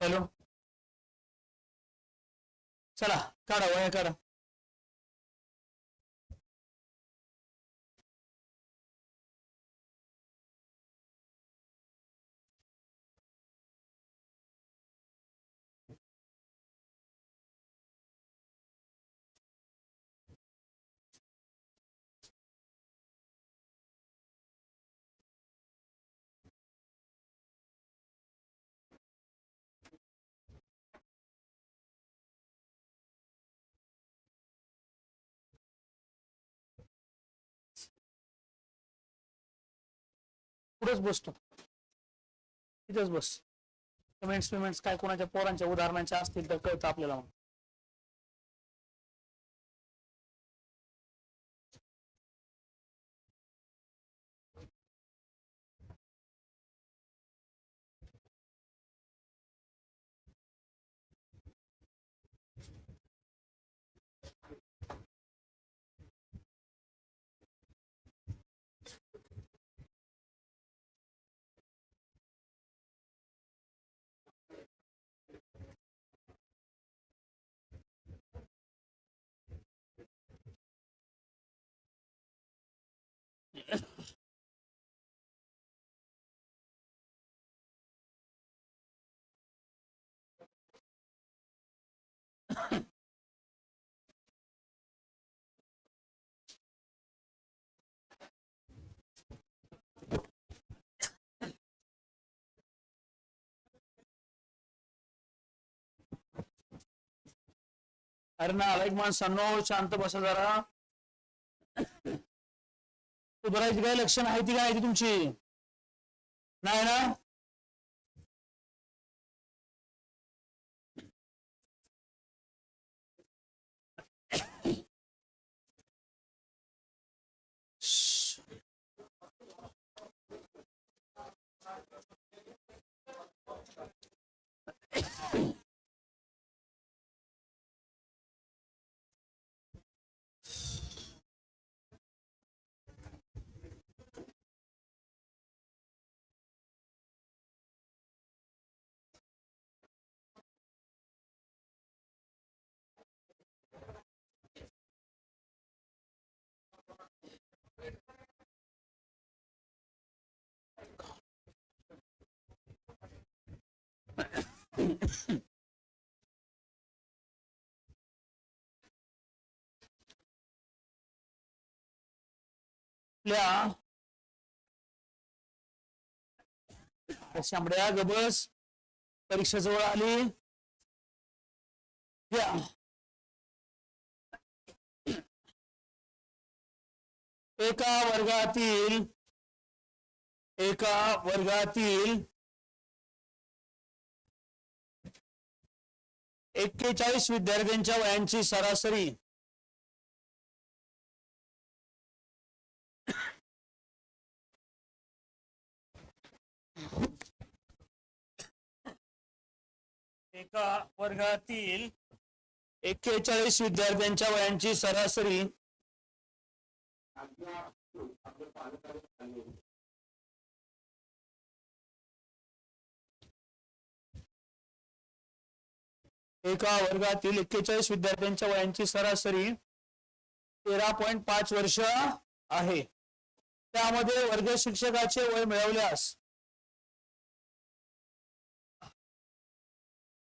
Hello चला काढा वया काढा तिथंच बसतो. तिथंच बस. पेमेंट्स पेमेंट्स काय कोणाच्या पोरांच्या उदाहरणांच्या असतील तर कळतं आपल्याला अरे ना एक माणसांनो शांत बसा जरा. सुधारायची काय लक्षण आहे ती काय ती तुमची? नाही ना? शांबड्या गबस? परीक्षा जवळ आली. या. एका वर्गातील एका वर्गातील एक्केचाळीस विद्यार्थ्यांच्या वयांची सरासरी. एका वर्गातील एक्केचाळीस विद्यार्थ्यांच्या वयांची सरासरी. एका वर्गातील एक्केचाळीस विद्यार्थ्यांच्या वयांची सरासरी तेरा पॉईंट पाच वर्ष आहे. त्यामध्ये वर्ग शिक्षकाचे वय मिळवल्यास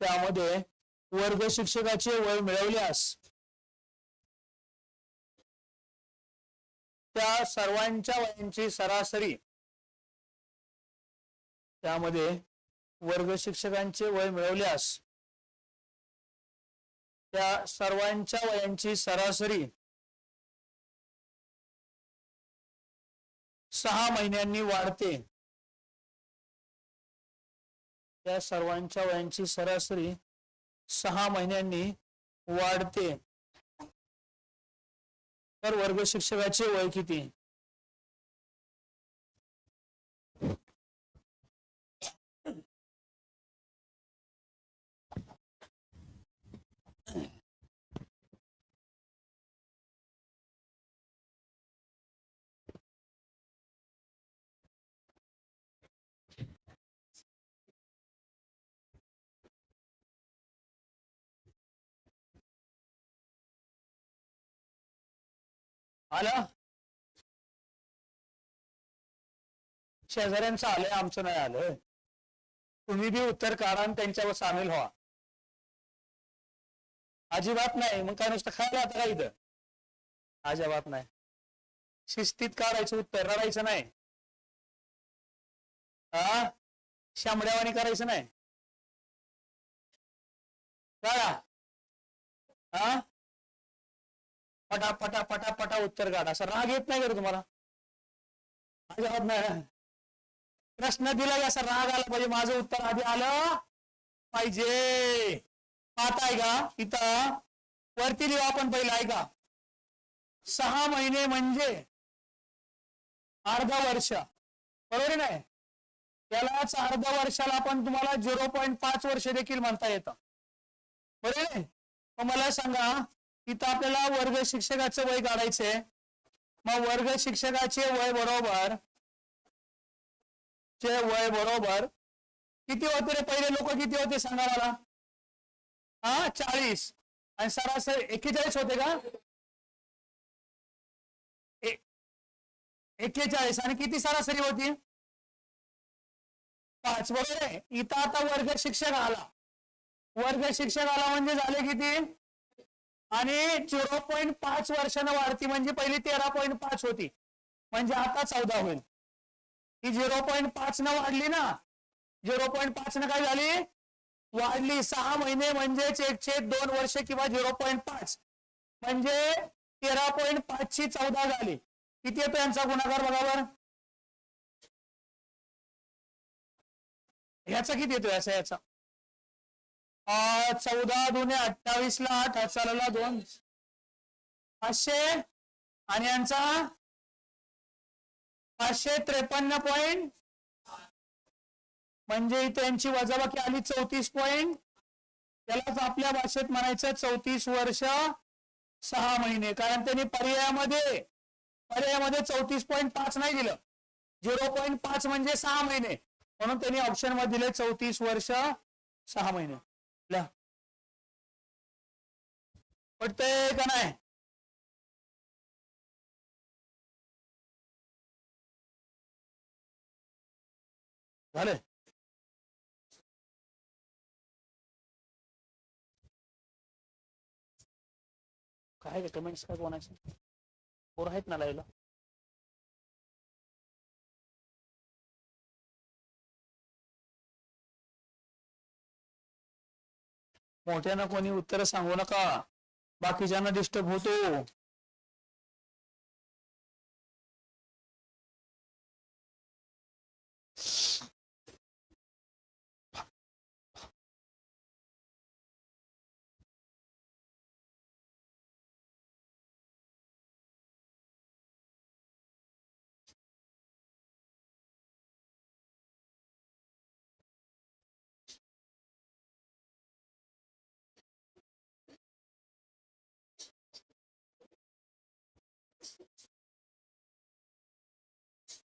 त्यामध्ये वर्ग शिक्षकाचे वय मिळवल्यास त्या सर्वांच्या वयांची सरासरी त्यामध्ये वर्ग शिक्षकांचे वय मिळवल्यास त्या सर्वांच्या वयांची सरासरी सहा महिन्यांनी वाढते. त्या सर्वांच्या वयांची सरासरी सहा महिन्यांनी वाढते. तर वर्ग शिक्षकाचे वय किती? आलं? शेजाऱ्यांचं आलंय आमचं नाही आलं तुम्ही बी उत्तर काढा आणि त्यांच्यावर सामील व्हा. अजिबात नाही मग काय नुसतं खायला आता काय इथं? अजिबात नाही. शिस्तीत काढायचं उत्तर रडायचं नाही. हा शामड्यावानी करायचं नाही. काढा हा पटा पटा पटा पटा उत्तर काढा. असं राग येत नाही का तुम्हाला? नाही. प्रश्न दिला असा राग आला पाहिजे. माझं उत्तर आधी आलं पाहिजे. पाहताय का इथं वरती लिहू आपण पहिलं ऐका. सहा महिने म्हणजे अर्धा वर्ष. बरोबर नाही त्यालाच अर्धा वर्षाला आपण तुम्हाला झिरो पॉईंट पाच वर्ष देखील म्हणता येतं. बरोबर आहे? मला सांगा इथं आपल्याला वर्ग शिक्षकाचं वय काढायचंय मग वर्ग शिक्षकाचे वय बरोबर चे वय बरोबर किती होते रे? पहिले लोक किती होते सांगा मला? हा चाळीस. आणि सरासरी एक्केचाळीस होते का? एक्केचाळीस. आणि किती सरासरी होती? पाच. बरोबर आहे. इथं आता वर्ग शिक्षक आला. वर्ग शिक्षक आला म्हणजे झाले किती? आणि झिरो पॉईंट पाच वर्षानं वाढती म्हणजे पहिली तेरा पॉईंट पाच होती. म्हणजे आता चौदा होईल. ही झिरो पॉईंट पाच न वाढली ना झिरो पॉईंट पाच न काय झाली? वाढली. सहा महिने म्हणजेच एकशे दोन वर्ष किंवा झिरो पॉईंट पाच. म्हणजे तेरा पॉईंट पाच ची चौदा झाली. किती येतो यांचा गुणाकार बघा बर. ह्याचा किती येतो याचा याचा. चौदा दोन अठ्ठावीस ला आठ हजाराला दोन. पाचशे. आणि यांचा? पाचशे त्रेपन्न पॉईंट म्हणजे इथे यांची वजाबाकी आली चौतीस पॉईंट त्यालाच आपल्या भाषेत म्हणायचं चौतीस वर्ष सहा महिने. कारण त्यांनी पर्यायामध्ये पर्यायामध्ये चौतीस पॉईंट पाच नाही दिलं. झिरो पॉईंट पाच म्हणजे सहा महिने. म्हणून त्यांनी ऑप्शनमध्ये दिले चौतीस वर्ष सहा महिने. पटतंय का नाही? झालं काय कमेंट्स काय कोणाचे पोर आहेत ना लाईला मोठ्यानं कोणी उत्तर सांगू नका. बाकीच्यांना डिस्टर्ब होतो.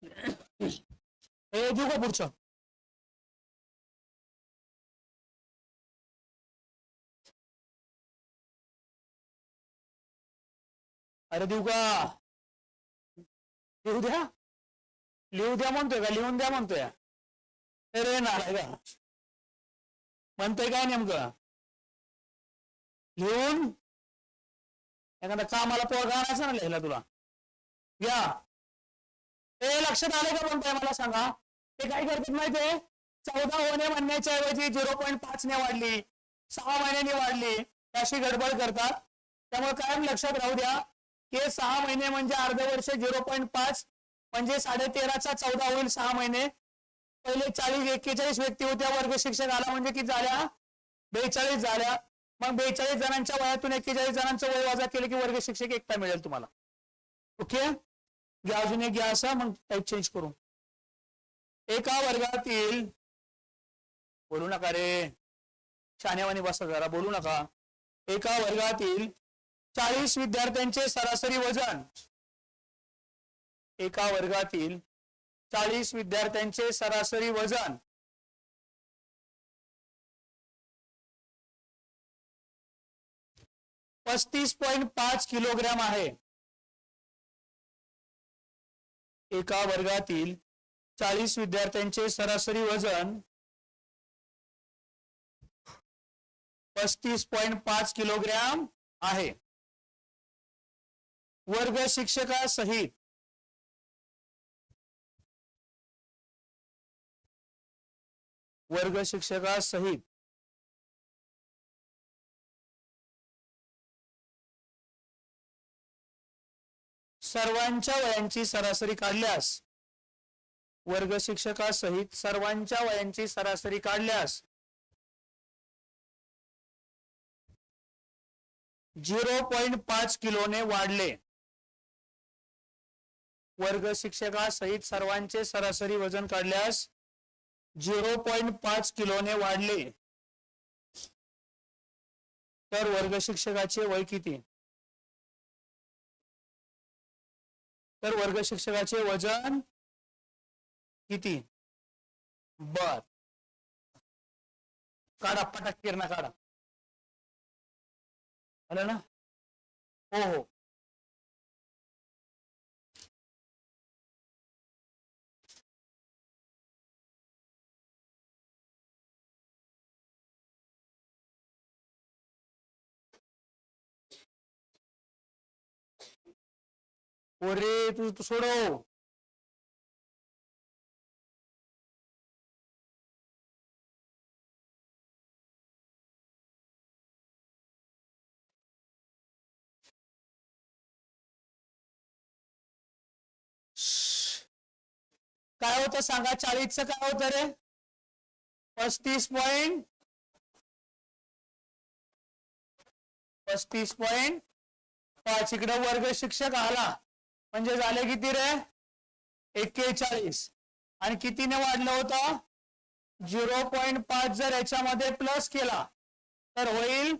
हे घेऊ का पुढचं अरे देऊ का लिहू द्या लिहू द्या म्हणतोय का लिहून द्या म्हणतोय अरे नालाय का म्हणतोय काय नेमकं लिहून एखादा कामाला पोरगा आणायचा ना लिहायला तुला घ्या हे लक्षात आलं का म्हणताय मला सांगा? ते काय करतात माहितीये? चौदा होणे म्हणण्याच्या ऐवजी झिरो पॉईंट पाच ने वाढली. सहा महिन्यांनी वाढली. अशी गडबड करतात. त्यामुळे कायम लक्षात राहू द्या की सहा महिने म्हणजे अर्ध वर्ष झिरो पॉईंट पाच म्हणजे साडे तेराचा चौदा होईल सहा महिने. पहिले चाळीस एक्केचाळीस व्यक्ती होत्या. वर्ग शिक्षक आला म्हणजे किती झाल्या? बेचाळीस झाल्या. मग बेचाळीस जणांच्या वयातून एक्केचाळीस जणांचं वय वाजा केलं की वर्ग शिक्षक एकटा मिळेल तुम्हाला. ओके घ्या अजून एक घ्या असा मग टाईप चेंज करू. एका वर्गातील बोलू नका रे. शानेवानी बसा जरा बोलू नका. एका वर्गातील चाळीस विद्यार्थ्यांचे सरासरी वजन. एका वर्गातील चाळीस विद्यार्थ्यांचे सरासरी वजन. पस्तीस पॉईंट पाच किलोग्रॅम आहे. एका वर्गातील चाळीस विद्यार्थ्यांचे सरासरी वजन पस्तीस पॉइंट पाच किलोग्रॅम आहे. वर्ग शिक्षकासहित वर्ग शिक्षकासहित सर्वांच्या वयांची सरासरी काढल्यास वर्ग शिक्षकासहित सर्वांच्या वयांची सरासरी काढल्यास झिरो पॉइंट पाच किलोने वाढले. वर्ग शिक्षकासहित सर्वांचे सरासरी वजन काढल्यास झिरो पॉइंट पाच किलोने वाढले. तर वर्ग शिक्षकाचे वय किती? तर वर्ग शिक्षकाचे वजन किती? बर. काढा पटाक किरणा काढा. आलं ना? हो हो. ओरे तू तू सोडव. काय होतं सांगा चाळीसचं काय होतं रे? पस्तीस पॉइंट पस्तीस पॉइंट पाच इकडे वर्ग शिक्षक आला. म्हणजे झाले किती रे? एक्केचाळीस. आणि कितीने वाढलं होतं? झिरो पॉईंट पाच जर याच्यामध्ये प्लस केला तर होईल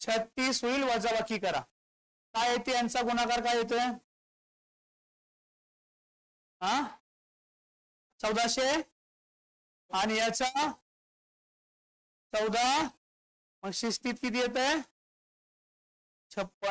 छत्तीस होईल वजाबाकी करा. काय येते? यांचा गुणाकार काय येतोय? हा? चौदाशे? आणि याचा चौदा? मग शिस्तीत किती येत आहे छप्पन.